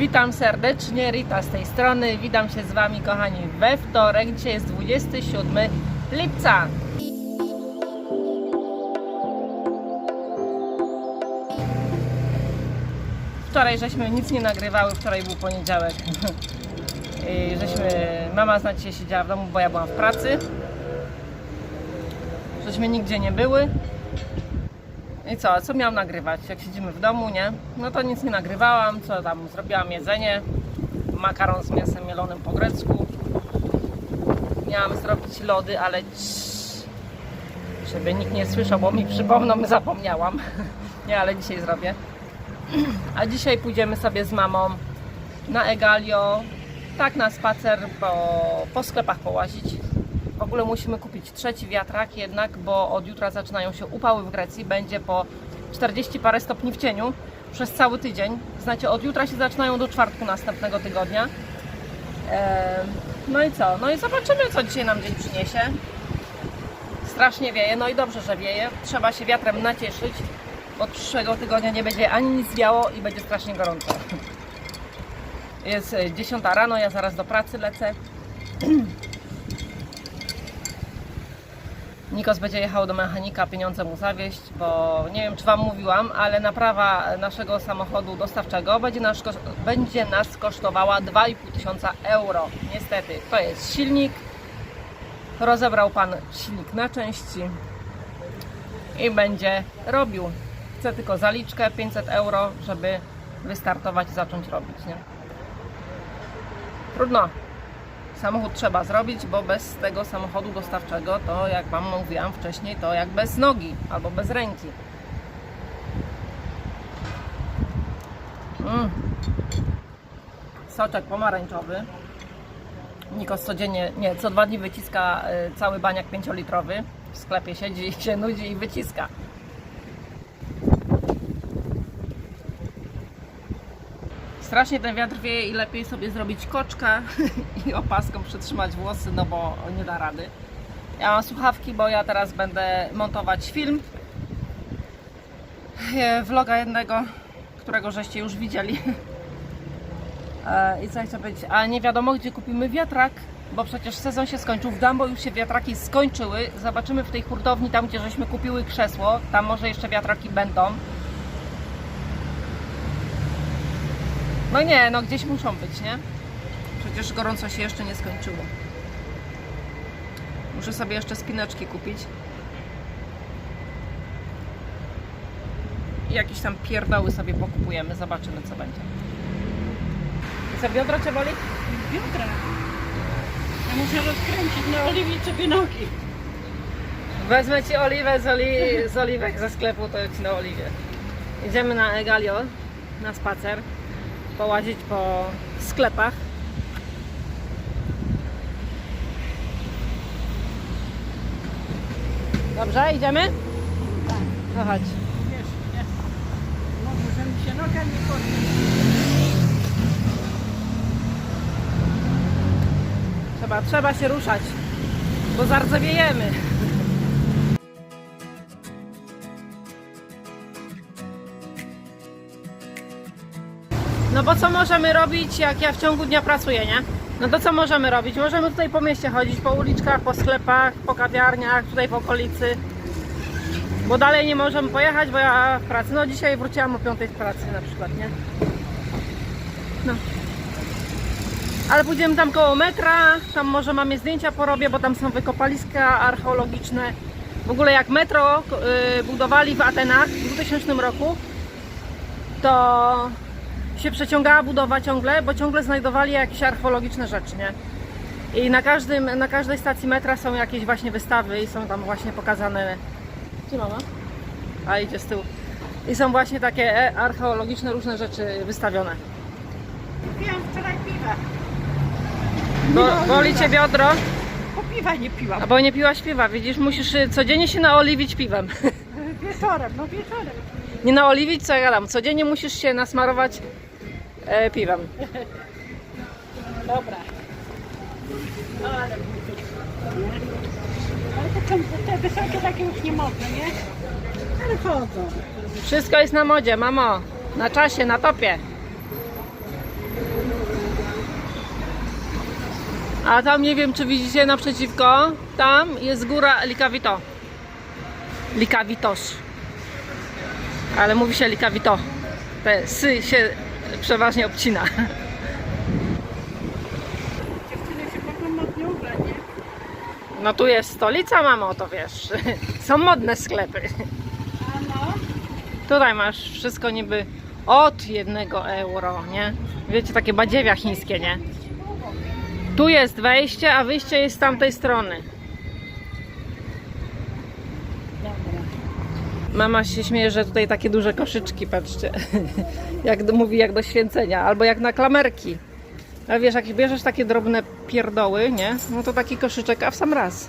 Witam serdecznie, Rita z tej strony. Witam się z Wami, kochani, we wtorek. Dzisiaj jest 27 lipca. Wczoraj żeśmy nic nie nagrywały, wczoraj był poniedziałek. I żeśmy, mama zna dzisiaj siedziała w domu, bo ja byłam w pracy. Żeśmy nigdzie nie były. I co, co miałam nagrywać? Jak siedzimy w domu, nie? No to nic nie nagrywałam, co tam, zrobiłam jedzenie, makaron z mięsem mielonym po grecku. Miałam zrobić lody, ale cii, żeby nikt nie słyszał, bo mi przypomną, zapomniałam. Nie, ale dzisiaj zrobię. A dzisiaj pójdziemy sobie z mamą na Egalio, tak na spacer, po, po sklepach połazić. W ogóle musimy kupić trzeci wiatrak jednak, bo od jutra zaczynają się upały w Grecji. Będzie po 40 parę stopni w cieniu przez cały tydzień. Znacie, od jutra się zaczynają do czwartku następnego tygodnia. No i co? No i zobaczymy, co dzisiaj nam dzień przyniesie. Strasznie wieje, no i dobrze, że wieje. Trzeba się wiatrem nacieszyć. Od przyszłego tygodnia nie będzie ani nic wiało i będzie strasznie gorąco. Jest e, 10 rano, ja zaraz do pracy lecę. Nikos będzie jechał do mechanika pieniądze mu zawieźć, bo nie wiem czy Wam mówiłam, ale naprawa naszego samochodu dostawczego będzie nas, będzie nas kosztowała 2,5 tysiąca euro. Niestety, to jest silnik. Rozebrał Pan silnik na części i będzie robił. Chcę tylko zaliczkę 500 euro, żeby wystartować i zacząć robić. Nie? Trudno. Samochód trzeba zrobić, bo bez tego samochodu dostawczego to, jak Wam mówiłam wcześniej, to jak bez nogi albo bez ręki. Mm. Soczek pomarańczowy. Nikos codziennie, nie, co dwa dni wyciska y, cały baniak 5-litrowy. W sklepie siedzi i się nudzi i wyciska. Strasznie ten wiatr wieje i lepiej sobie zrobić koczka i opaską przytrzymać włosy, no bo nie da rady. Ja mam słuchawki, bo ja teraz będę montować film. E, Vloga jednego, którego żeście już widzieli. E, I co chcę powiedzieć, a nie wiadomo gdzie kupimy wiatrak, bo przecież sezon się skończył. W Dumbo już się wiatraki skończyły. Zobaczymy w tej hurtowni, tam gdzie żeśmy kupiły krzesło. Tam może jeszcze wiatraki będą. No nie, no gdzieś muszą być, nie? Przecież gorąco się jeszcze nie skończyło. Muszę sobie jeszcze spineczki kupić. I jakieś tam pierdoły sobie pokupujemy, zobaczymy co będzie. I co, biodro Cię boli? Biodra. Ja muszę rozkręcić na oliwie sobie nogi. Wezmę Ci oliwę z, oli z oliwek ze sklepu, to Ci na oliwie. Idziemy na Egalio, na spacer, połazić po sklepach. Dobrze, idziemy? Tak. No chodź. Wiesz? Może, że mi się noga nie podniesie. Trzeba, trzeba się ruszać, bo zardzewiejemy. No bo co możemy robić, jak ja w ciągu dnia pracuję, nie? No to co możemy robić? Możemy tutaj po mieście chodzić, po uliczkach, po sklepach, po kawiarniach, tutaj w okolicy. Bo dalej nie możemy pojechać, bo ja w pracy. No dzisiaj wróciłam o 5 z pracy na przykład, nie? No. Ale pójdziemy tam koło metra, tam może mamie zdjęcia porobię, bo tam są wykopaliska archeologiczne. W ogóle jak metro y, budowali w Atenach w 2000 roku, to się przeciągała budowa ciągle, bo ciągle znajdowali jakieś archeologiczne rzeczy, nie? I na, każdym, na każdej stacji metra są jakieś właśnie wystawy i są tam właśnie pokazane... Gdzie mama? A idzie z tyłu. I są właśnie takie e, archeologiczne różne rzeczy wystawione. Piłam wczoraj piwa. Bo, boli Cię biodro? Po piwa nie piłam. A bo nie piłaś piwa, widzisz, musisz y, codziennie się naoliwić piwem. Wieczorem, no wieczorem. Nie naoliwić, co ja gadam. Codziennie musisz się nasmarować E, piwem. Dobra. No, ale... To są te wysokie takie już nie modne, nie? Ale chodzą. Wszystko jest na modzie, mamo. Na czasie, na topie. A tam nie wiem, czy widzicie naprzeciwko, tam jest góra Likawito. Likawitos. Ale mówi się Likawito. Te sy się przeważnie obcina. No tu jest stolica, mamo, to wiesz. Są modne sklepy. A no, Tutaj masz wszystko niby od jednego euro, nie? Wiecie, takie badziewia chińskie, nie? Tu jest wejście, a wyjście jest z tamtej strony. Mama się śmieje, że tutaj takie duże koszyczki, patrzcie. Jak mówi, jak do święcenia, albo jak na klamerki. Ale wiesz, jak bierzesz takie drobne pierdoły, nie? No to taki koszyczek, a w sam raz.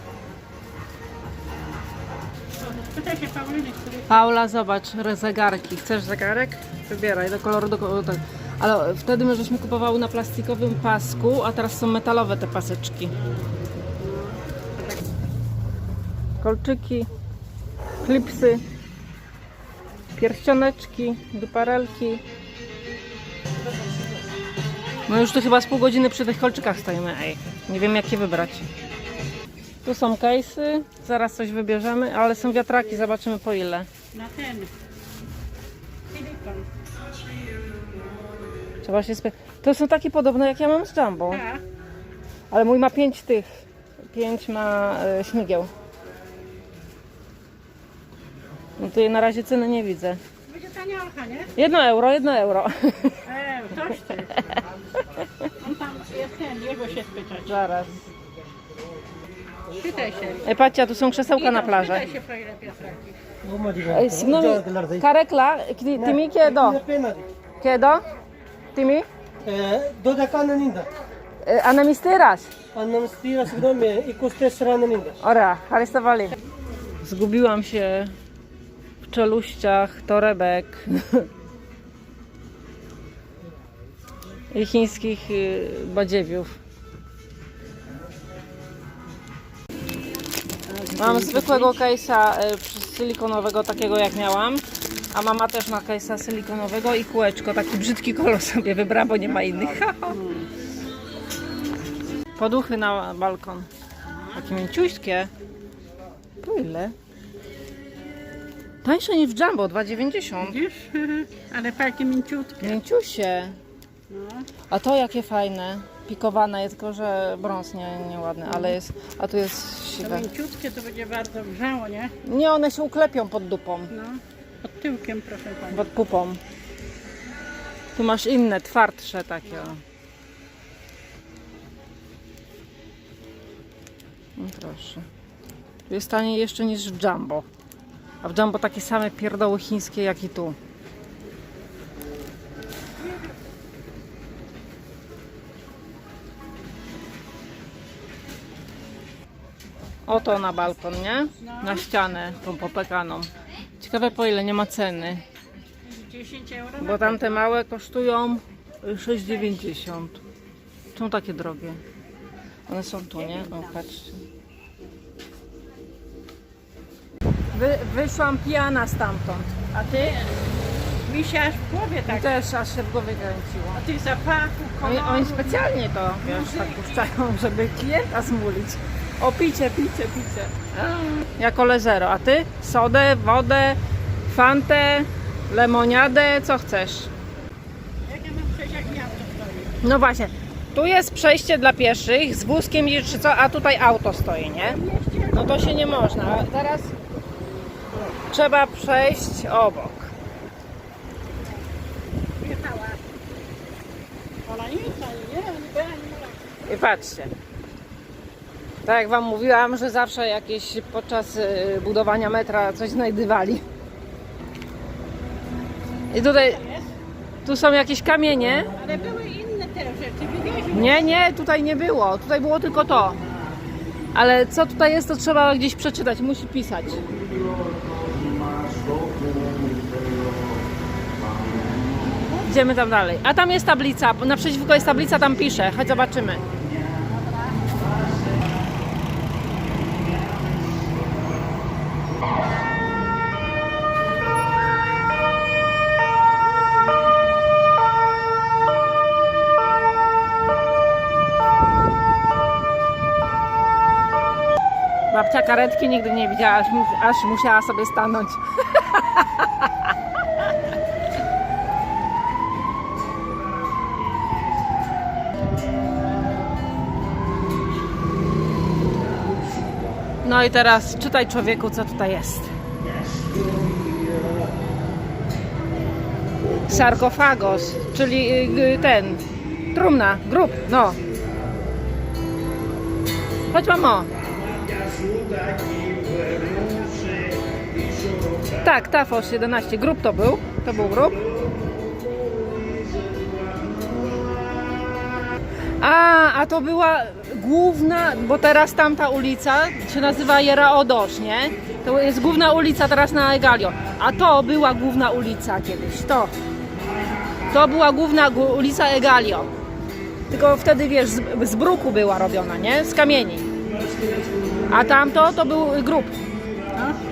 Paula, zobacz, zegarki. Chcesz zegarek? Wybieraj do koloru, do koloru. Tak. Ale wtedy my żeśmy kupowały na plastikowym pasku, a teraz są metalowe te paseczki. Kolczyki, klipsy, pierścioneczki, duparelki. No już tu chyba z pół godziny przy tych kolczykach stoimy, ej. Nie wiem jakie wybrać. Tu są case'y, zaraz coś wybierzemy, ale są wiatraki, zobaczymy po ile. na ten. Silikon. Trzeba się spy... To są takie podobne jak ja mam z Jumbo, Tak. ale mój ma pięć tych. Pięć ma e, śmigieł. No tu na razie ceny nie widzę. Będzie taniolka, nie? Jedno euro, jedno euro. E, coś ty. On tam jest ten, jego się spytać. Zaraz. Pytaj się. Ej, patrzcie, tu są krzesełka na plażę. Pytaj się po ile Piotraki. Ej, mi... Carecla, ti- timi chiedo. Chiedo? Timi? Do dekaninda. E, A ne mi styrasz? Annam stira sigdome i kustes raninda. Ora, aresztowali. Zgubiłam się czeluściach torebek i chińskich y, badziewiów. Mam zwykłego case'a y, silikonowego, takiego jak miałam. A mama też ma case'a silikonowego i kółeczko. Taki brzydki kolor sobie wybrała, bo nie ma innych. Poduchy na balkon. Takie mięciuśkie. Po ile? Tańsze niż w Jumbo, 2,90. Widzisz? Ale takie mięciutkie. Mięciusie. No. A to jakie fajne. Pikowane jest, tylko że brąz nie, nieładny, ale jest. A tu jest To siwe. mięciutkie to będzie bardzo wrzało, nie? Nie, one się uklepią pod dupą, No. Pod tyłkiem, proszę Pani. pod pupą. Tu masz inne, twardsze takie. o. No proszę. Tu jest taniej jeszcze niż w Jumbo. A w Jumbo takie same pierdoły chińskie jak i tu. Oto na balkon, nie? Na ścianę tą popekaną. Ciekawe po ile, nie ma ceny. 10 euro. Bo tamte małe kosztują 6,90. Są takie drogie. One są tu, nie? O, patrzcie. Wy, wyszłam pijana stamtąd. A ty? Mi się aż w głowie tak. Też aż się w głowie kręciło. A tych zapachów, Oni, kolorów. oni specjalnie to, wiesz, tak puszczają, żeby klienta zmulić. O, picie, picie, picie. Ja kole zero. A ty? Sodę, wodę, fantę, lemoniadę, co chcesz? Jak ja mam przejść, jak mi auto stoi? No właśnie, tu jest przejście dla pieszych z wózkiem i czy co, a tutaj auto stoi, nie? No to się nie można. A Teraz trzeba przejść obok. I patrzcie. Tak jak Wam mówiłam, że zawsze jakieś podczas y, budowania metra coś znajdywali. I tutaj, tu są jakieś kamienie. Ale były inne te rzeczy. Nie, nie, tutaj nie było. Tutaj było tylko to. Ale co tutaj jest, to trzeba gdzieś przeczytać. Musi pisać. Idziemy tam dalej. A tam jest tablica. Naprzeciwko jest tablica, tam pisze. Chodź zobaczymy. babcia karetki nigdy nie widziała, aż, mu- aż musiała sobie stanąć. No i teraz czytaj człowieku, co tutaj jest. Sarkofagos, czyli y, y, ten, trumna, grób, no. Chodź mamo. Tak, Tafos 11, grób to był, to był grób. A, a to była główna, bo teraz tamta ulica się nazywa Jeraodosz, nie? To jest główna ulica teraz na Egalio. A to była główna ulica kiedyś, to. To była główna ulica Egalio. Tylko wtedy, wiesz, z, z bruku była robiona, nie? Z kamieni. A tamto to był grób.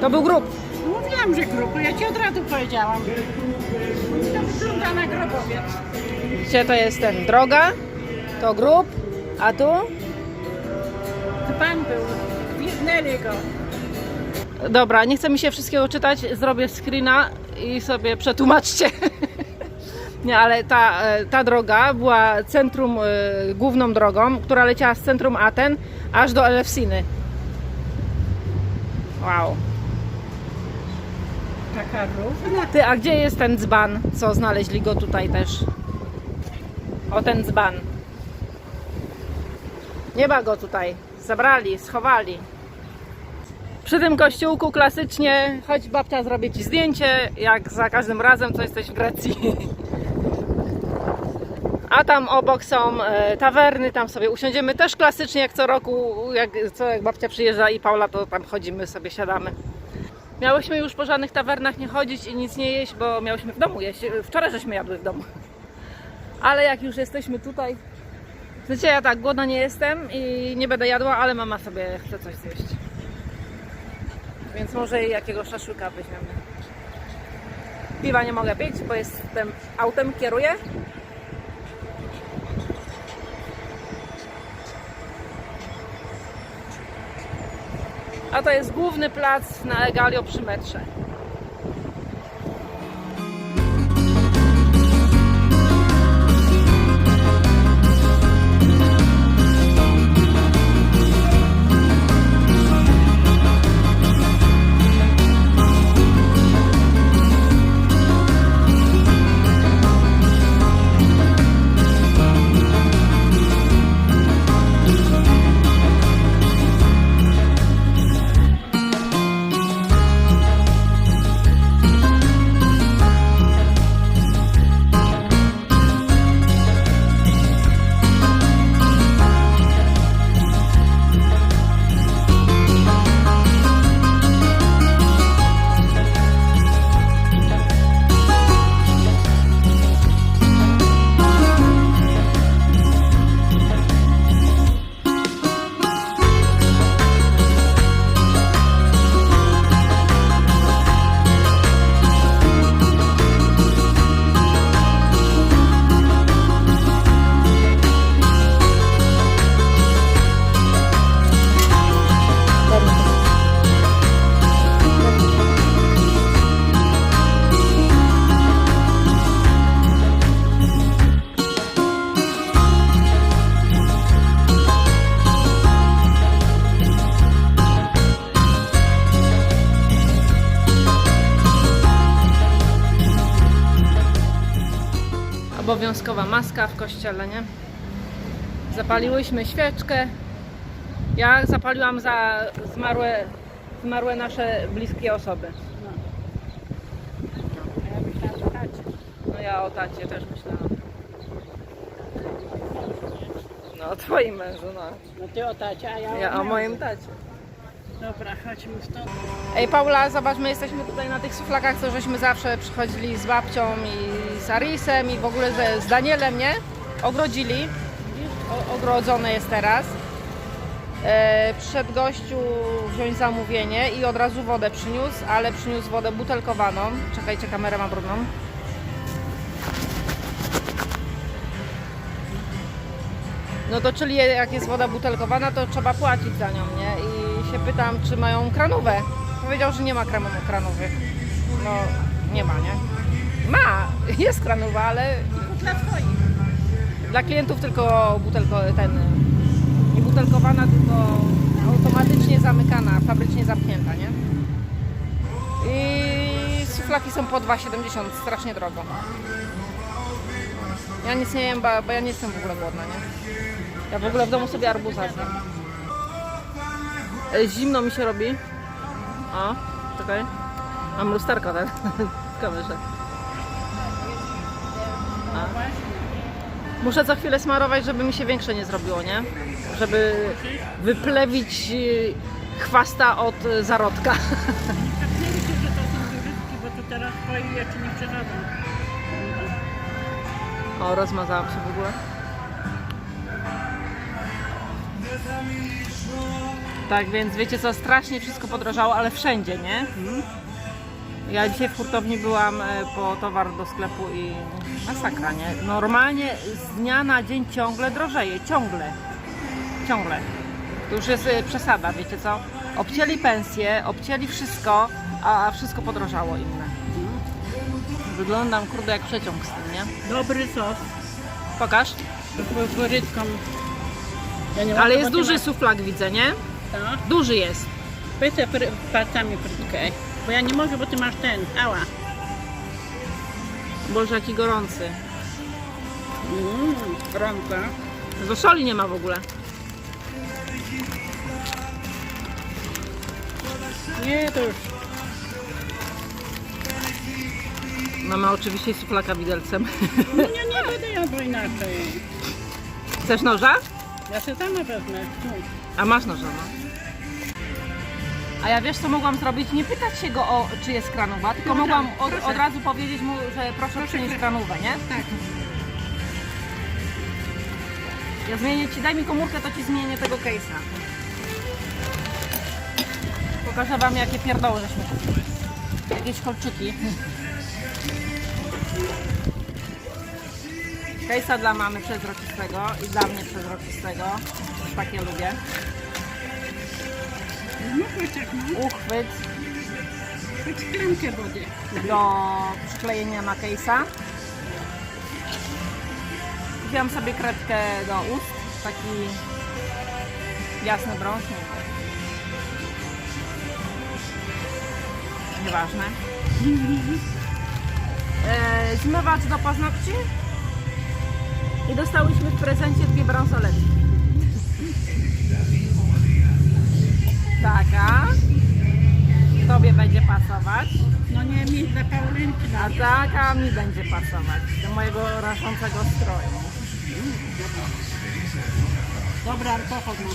To był grób. Mówiłam, że grupy, ja ci od razu powiedziałam. To wygląda na grobowiec. Gdzie to jest ten droga, to grób, a tu? To pan był, gwizdnęli go. Dobra, nie chce mi się wszystkiego czytać, zrobię screena i sobie przetłumaczcie. Nie, ale ta, e, ta droga była centrum, e, główną drogą, która leciała z centrum Aten aż do Elefsiny. Wow. Taka równa. Ty, a gdzie jest ten dzban, co znaleźli go tutaj też? O ten dzban. Nie ma go tutaj. Zabrali, schowali. Przy tym kościółku klasycznie, chodź babcia zrobię ci zdjęcie, jak za każdym razem, co jesteś w Grecji. A tam obok są e, tawerny, tam sobie usiądziemy też klasycznie jak co roku, jak, co jak babcia przyjeżdża i Paula, to tam chodzimy sobie, siadamy. Miałyśmy już po żadnych tawernach nie chodzić i nic nie jeść, bo miałyśmy w domu jeść. Wczoraj żeśmy jadły w domu. Ale jak już jesteśmy tutaj, wiecie, ja tak głodna nie jestem i nie będę jadła, ale mama sobie chce coś zjeść. Więc może jej jakiegoś szaszłyka weźmiemy. Piwa nie mogę pić, bo jestem autem, kieruję. A to jest główny plac na Egalio przy metrze. Obowiązkowa maska w kościele, nie? Zapaliłyśmy świeczkę. Ja zapaliłam za zmarłe, zmarłe nasze bliskie osoby. A ja myślałam, że tacie. No ja o tacie też myślałam. No o twoim mężu, no. No ty o tacie, a ja, Ja o moim tacie. Dobra, chodźmy stąd. Ej Paula, zobacz, my jesteśmy tutaj na tych suflakach, co żeśmy zawsze przychodzili z babcią i z Arisem i w ogóle ze, z Danielem, nie? Ogrodzili. O, ogrodzone jest teraz. E, przed gościu wziąć zamówienie i od razu wodę przyniósł, ale przyniósł wodę butelkowaną. Czekajcie, kamerę mam brudną. No to czyli jak jest woda butelkowana, to trzeba płacić za nią, nie? Się pytam, czy mają kranówę. Powiedział, że nie ma kranowy. No, nie ma, nie? Ma, jest kranowa, ale Dla twoich. dla klientów tylko butelko, ten, nie butelkowana, tylko automatycznie zamykana, fabrycznie zamknięta, nie? I suflaki są po 2,70, strasznie drogo. Ja nic nie jem, bo, bo ja nie jestem w ogóle głodna, nie? Ja w ogóle w domu sobie arbuza zjem. Zimno mi się robi. O, czekaj. Mam lusterko, tak? W kamerze. A. Muszę co chwilę smarować, żeby mi się większe nie zrobiło, nie? Żeby wyplewić y, chwasta od y, zarodka. Teraz. O, rozmazałam się w ogóle. Tak, więc wiecie co, strasznie wszystko podrożało, ale wszędzie, nie? Ja dzisiaj w hurtowni byłam e, po towar do sklepu i masakra, nie? Normalnie z dnia na dzień ciągle drożeje, ciągle. Ciągle. To już jest e, przesada, wiecie co? Obcięli pensje, obcięli wszystko, a wszystko podrożało inne. Wyglądam, kurde, jak przeciąg z tym, nie? Dobry sos. Pokaż. Z. Ja nie Ale jest duży suflak, widzę, nie? Tak. Duży jest. Fry- palcami frytkę. Bo ja nie mogę, bo ty masz ten. Ała. Boże, jaki gorący. Mmm, gorąco. Do soli nie ma w ogóle. Nie, to już. Mamy oczywiście suflaka widelcem. No nie, nie będę jadła inaczej. Chcesz noża? Ja się sama wezmę. Tu. A masz noża, no. A ja wiesz co mogłam zrobić? Nie pytać się go o czy jest kranowa, tylko Proszę, mogłam od, proszę. od razu powiedzieć mu, że proszę przynieść kranówę, nie? Tak. Ja zmienię ci, daj mi komórkę, to ci zmienię tego case'a. Pokażę wam jakie pierdoły żeśmy kupili. Jakieś kolczyki. Case'a dla mamy przezroczystego i dla mnie przezroczystego. Też takie lubię. Chociaż no. Uchwyt szklankę wody. do przyklejenia na case'a. Kupiłam sobie kredkę do ust, taki jasny brąz, nie wiem. Nieważne. E, zmywacz do paznokci i dostałyśmy w prezencie dwie bransoletki. Taka. Tobie będzie pasować. No nie, mi dla Paulinki A taka mi będzie pasować do mojego raszącego stroju. Dobra, alkohol ma.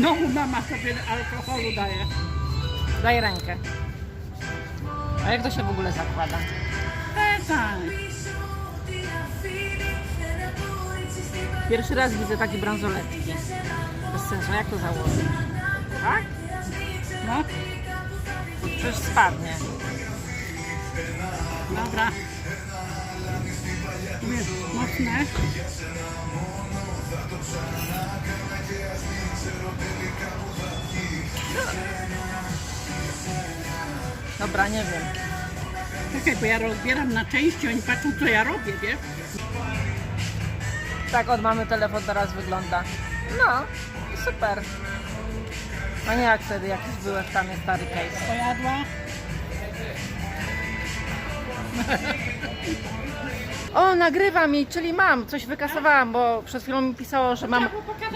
No, mama sobie alkoholu daje. Daj rękę. A jak to się w ogóle zakłada? E, tak. Pierwszy raz widzę takie bransoletki. Bez sensu, jak to założyć? Tak? No, przecież spadnie. dobra. Jest mocne. Dobra, nie wiem. Czekaj, bo ja rozbieram na części, oni patrzą co ja robię, wiesz? Tak od mamy telefon teraz wygląda. No, super. A nie jak wtedy jakiś były tam jest stary case. Pojadła. O, nagrywa mi, czyli mam, coś wykasowałam, bo przed chwilą mi pisało, że mam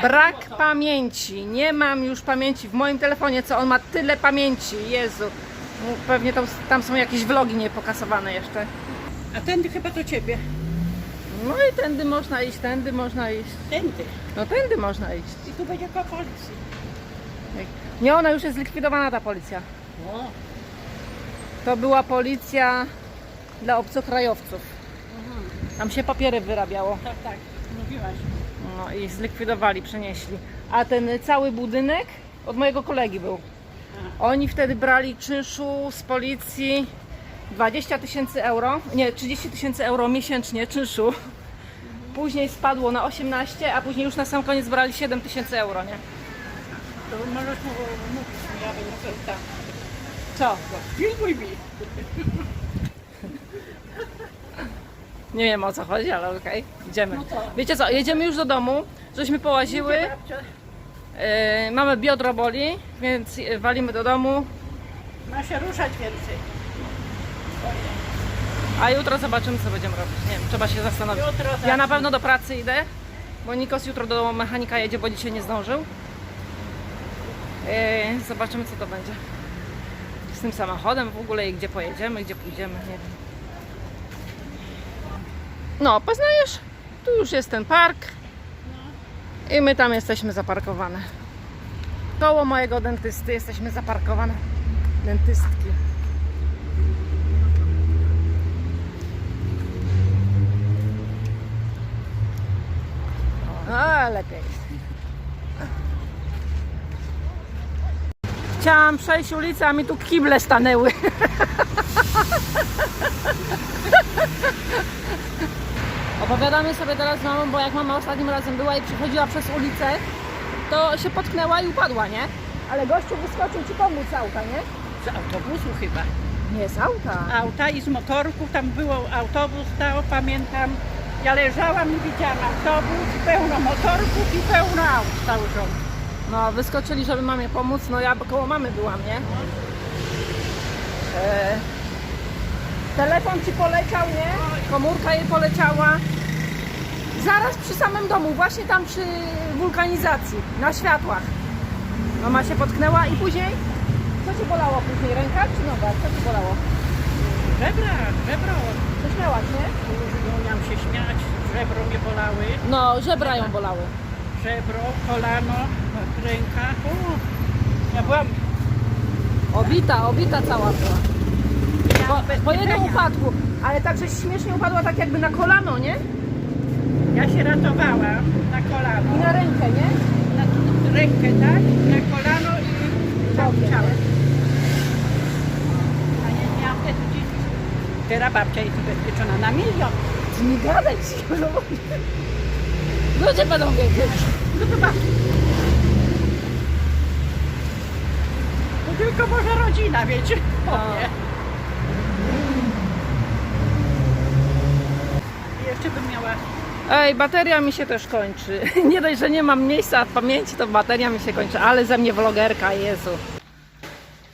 brak pamięci. Nie mam już pamięci w moim telefonie, co on ma tyle pamięci. Jezu. No, Pewnie tam, tam są jakieś vlogi niepokasowane jeszcze. A tędy chyba do ciebie. No i tędy można iść, tędy można iść. Tędy. No tędy można iść. I tu będzie koło policji. Nie, ona już jest zlikwidowana ta policja. O, To była policja dla obcokrajowców. Tam się papiery wyrabiało. tak, tak. Mówiłaś. No i zlikwidowali, przenieśli. A ten cały budynek od mojego kolegi był. Oni wtedy brali czynszu z policji 20 tysięcy euro, nie 30 tysięcy euro miesięcznie czynszu. Później spadło na 18, a później już na sam koniec brali 7 tysięcy euro, nie? To możesz mu mówić, ja będę. Co? Filmuj mi. Nie wiem o co chodzi, ale okej. Idziemy. No co? Wiecie co, jedziemy już do domu, żeśmy połaziły. Yy, mamy biodro boli, więc walimy do domu, Ma się ruszać więcej. a jutro zobaczymy co będziemy robić. Nie wiem, trzeba się zastanowić. Jutro Ja na pewno do pracy idę, bo Nikos jutro do mechanika jedzie, bo dzisiaj nie zdążył. Yy, zobaczymy co to będzie. Z tym samochodem w ogóle i gdzie pojedziemy, gdzie pójdziemy, nie wiem. No, poznajesz? Tu już jest ten park. I my tam jesteśmy zaparkowane. Koło mojego dentysty jesteśmy zaparkowane. Dentystki. A, lepiej. Chciałam przejść ulicę, a mi tu kible stanęły. Opowiadamy sobie teraz z mamą, bo jak mama ostatnim razem była i przechodziła przez ulicę, to się potknęła i upadła, nie? Ale gościu wyskoczył ci pomóc z auta, nie? Z autobusu chyba. Nie z auta. Auta i z motorków, tam był autobus stał, pamiętam. Ja leżałam i widziałam autobus, pełno motorków i pełno aut rząd. No, wyskoczyli, żeby mamie pomóc. No ja koło mamy byłam, nie? E, telefon ci poleciał, nie? Komórka jej poleciała. Zaraz przy samym domu, właśnie tam przy wulkanizacji, na światłach. Mama się potknęła i później? Co ci bolało później? Ręka czy noga? Co ci bolało? Żebra, żebro. Coś miałaś, nie? Umiałam się śmiać, żebro mnie bolały. No, żebra ją bolały. Żebro, kolano, ręka. U, ja byłam Obita, obita cała była. Po, po jednym upadku, ale tak, że śmiesznie upadła tak jakby na kolano, nie? Ja się ratowałam na kolano. I na rękę, nie? Na rękę, tak? Na kolano i Dobrze. ciało. A nie miałam wtedy dzieci. Teraz babcia jest ubezpieczona na milion. Ty nie gadaj ci, no. Ludzie będą wiedzieć. No to tylko może rodzina, wiecie? Powie. I Jeszcze bym miała Ej, bateria mi się też kończy. Nie dość, że nie mam miejsca w pamięci, to bateria mi się kończy, ale ze mnie vlogerka, Jezu.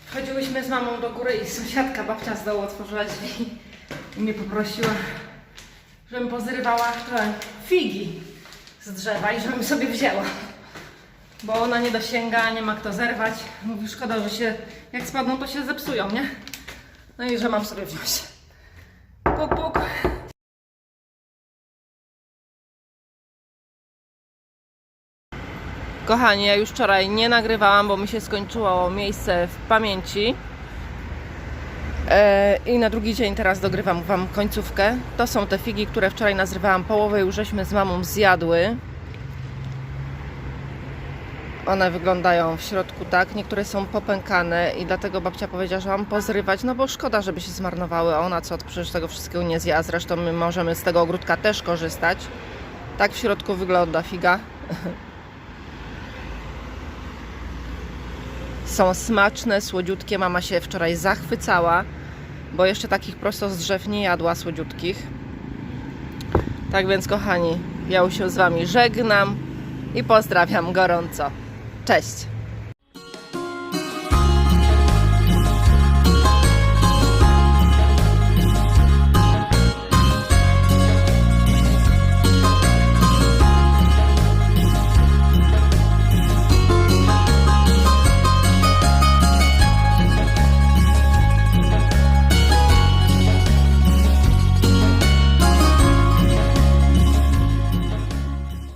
Wchodziłyśmy z mamą do góry i sąsiadka, babcia z dołu otworzyła drzwi i mnie poprosiła, żebym pozrywała te figi z drzewa i żebym sobie wzięła. Bo ona nie dosięga, nie ma kto zerwać. Mówi, szkoda, że się, jak spadną, to się zepsują, nie? No i że mam sobie wziąć. Puk, puk. Kochani, ja już wczoraj nie nagrywałam, bo mi się skończyło miejsce w pamięci. E, I na drugi dzień teraz dogrywam Wam końcówkę. To są te figi, które wczoraj nazrywałam. Połowę już żeśmy z mamą zjadły. One wyglądają w środku tak, niektóre są popękane i dlatego babcia powiedziała, że mam pozrywać, no bo szkoda, żeby się zmarnowały. A ona co, przecież tego wszystkiego nie zjada. Zresztą my możemy z tego ogródka też korzystać. Tak w środku wygląda figa. Są smaczne, słodziutkie. Mama się wczoraj zachwycała, bo jeszcze takich prosto z drzew nie jadła słodziutkich. Tak więc, kochani, ja już się z Wami żegnam i pozdrawiam gorąco. Cześć!